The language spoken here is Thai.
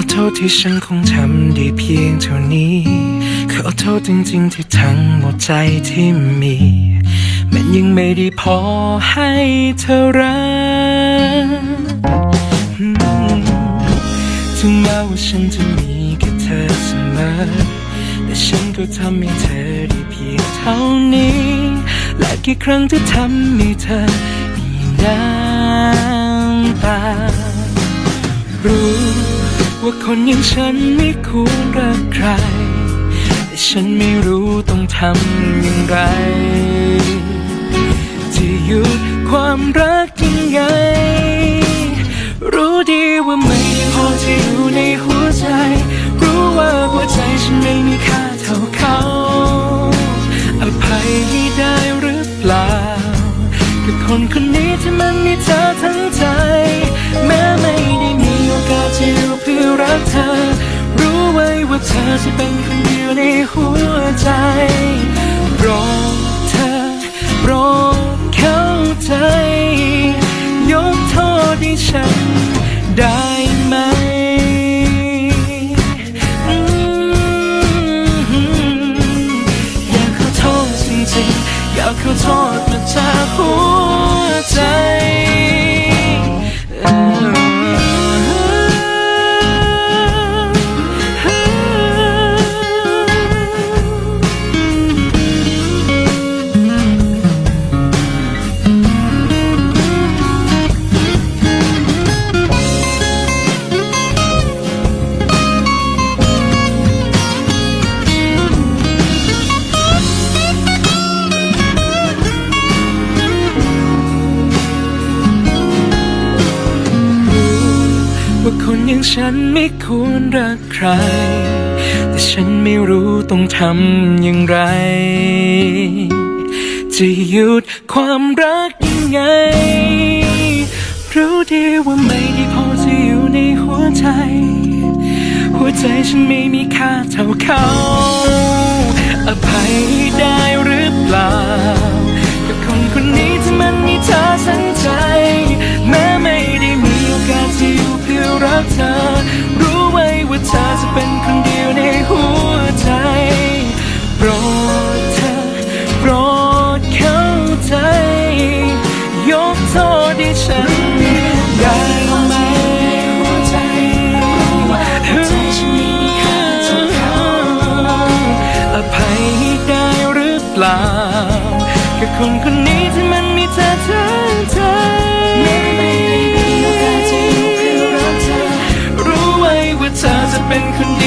อโทษที่ฉันคงทำได้เพียงเท่านี้ ขอโทษจริงๆที่ทั้งหมดใจที่มี มันยังไม่ได้พอให้เธอรักถึงแม้ว่าฉันจะมีแค่เธอเสมอ แต่ฉันก็ทำให้เธอได้เพียงเท่านี้ และกี่ครั้งที่ทำให้เธอมีน้ำตารู้ ว่าคนอย่างฉันไม่ควรรักใคร แต่ฉันไม่รู้ต้องทำอย่างไร ที่หยุดความรักยังไง รู้ดีว่าไม่พอที่อยู่ในหัวใจ รู้ว่าหัวใจฉันไม่มีค่าเท่าเขา อภัยให้ได้หรือเปล่า กับคนคนนี้ที่มันมีเธอทั้งใจ กเธอ รู้ไว้ว่าเธอจะเป็นคนเดียวในหัวใจรอ อย่างฉันไม่ควรรักใคร แต่ฉันไม่รู้ต้องทำอย่างไร จะหยุดความรักยังไง รู้ดีว่าไม่ได้พอจะอยู่ในหัวใจ หัวใจฉันไม่มีค่าเท่าเขา ที่มันมีเธอเธอคือรักเธอรู้ไว้ว่าเธอจะเป็นคน